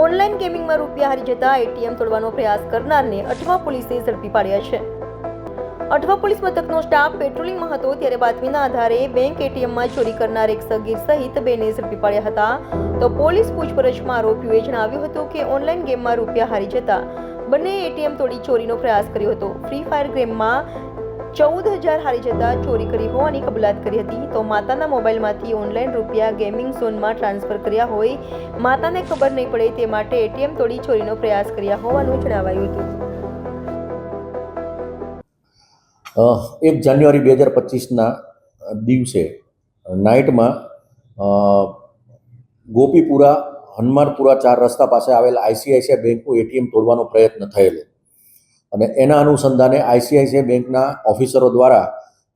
Online ગેમિંગમાં રૂપિયા હારી જતા એટીએમ તોડવાનો પ્રયાસ કરનારને અઠવા પોલીસે ઝડપી પાડ્યા છે. અઠવા પોલીસ મથકનો સ્ટાફ પેટ્રોલિંગમાં હતો ત્યારે બાતમીના આધારે બેંક એટીએમમાં ચોરી કરનાર એક સગીર સહિત બેને ઝડપી પાડ્યા હતા. તો પોલીસ પૂછપરછમાં આરોપીઓએ જણાવ્યું હતું કે ઓનલાઈન ગેમમાં રૂપિયા હારી જતા બંને એટીએમ તોડી ચોરીનો પ્રયાસ કર્યો હતો. ફ્રી ફાયર ગેમમાં ચૌદ હજાર હારી જતા ચોરી કરી હોવાની કબૂલાત કરી હતી. તો માતાના મોબાઈલમાંથી ઓનલાઈન રૂપિયા ગેમિંગ ઝોનમાં ટ્રાન્સફર કર્યા હોય, માતાને ખબર નહીં પડે તે માટે એટીએમ તોડી ચોરીનો પ્રયાસ કર્યા હોવાનું જણાવાયું હતું. એક જાન્યુઆરી બે હજાર પચીસના દિવસે નાઇટમાં ગોપીપુરા, હનુમાનપુરા ચાર રસ્તા પાસે આવેલ આઈસીઆઈસીઆઈ બેંકનું એટીએમ તોડવાનો પ્રયત્ન થયેલો. અને એના અનુસંધાને આઈસીઆઈસીઆઈ બેંકના ઓફિસરો દ્વારા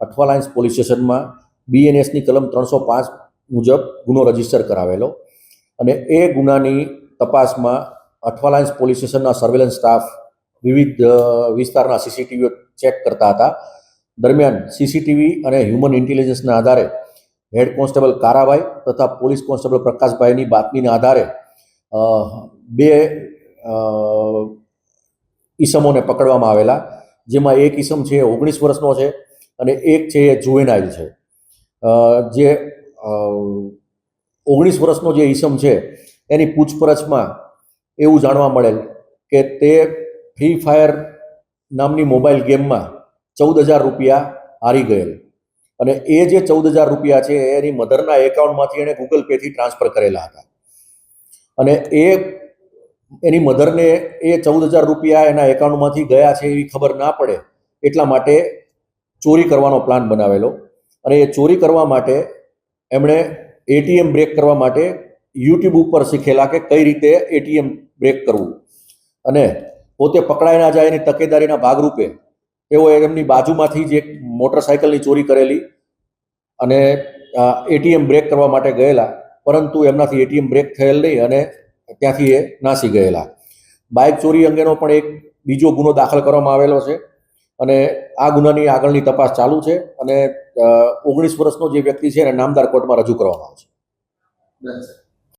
અઠવાલાઇન્સ પોલીસ સ્ટેશનમાં બીએનએસની કલમ ત્રણસો પાંચ મુજબ ગુનો રજિસ્ટર કરાવેલો. અને એ ગુનાની તપાસમાં અઠવાલાયન્સ પોલીસ સ્ટેશનના સર્વેલન્સ સ્ટાફ વિવિધ વિસ્તારના સીસીટીવીઓ ચેક કરતા હતા. દરમિયાન સીસીટીવી અને હ્યુમન ઇન્ટેલિજન્સના આધારે હેડ કોન્સ્ટેબલ કારાભાઈ તથા પોલીસ કોન્સ્ટેબલ પ્રકાશભાઈની બાતમીના આધારે બે ઈસમોને પકડવામાં આવેલા, જેમાં એક ઈસમ છે ઓગણીસ વર્ષનો છે અને એક છે એ જુવેનાઇલ છે. જે ઓગણીસ વર્ષનો જે ઈસમ છે, એની પૂછપરછમાં એવું જાણવા મળેલ કે તે ફ્રી ફાયર નામની મોબાઈલ ગેમમાં ચૌદ હજાર રૂપિયા હારી ગયેલ. અને એ જે ચૌદ હજાર રૂપિયા છે, એની મધરના એકાઉન્ટમાંથી એણે ગૂગલ પેથી ટ્રાન્સફર કરેલા હતા. અને એ એની મધરને એ ચૌદ હજાર રૂપિયા એના એકાઉન્ટમાંથી ગયા છે એવી ખબર ના પડે એટલા માટે ચોરી કરવાનો પ્લાન બનાવેલો. અને એ ચોરી કરવા માટે એમણે એટીએમ બ્રેક કરવા માટે યુટ્યુબ ઉપર શીખેલા કે કઈ રીતે એટીએમ બ્રેક કરવું. અને પોતે પકડાઈ ના જાય એની તકેદારીના ભાગરૂપે તેઓએ એમની બાજુમાંથી જે મોટરસાયકલની ચોરી કરેલી અને એટીએમ બ્રેક કરવા માટે ગયેલા. પરંતુ એમનાથી એટીએમ બ્રેક થયેલ નહીં અને ત્યાંથી એ નાસી ગયેલા. બાઇક ચોરી અંગેનો પણ એક બીજો ગુનો દાખલ કરવામાં આવેલો છે અને આ ગુનાની આગળની તપાસ ચાલુ છે અને ઓગણીસ વર્ષનો જે વ્યક્તિ છે એને નામદાર કોર્ટમાં રજૂ કરવામાં આવશે.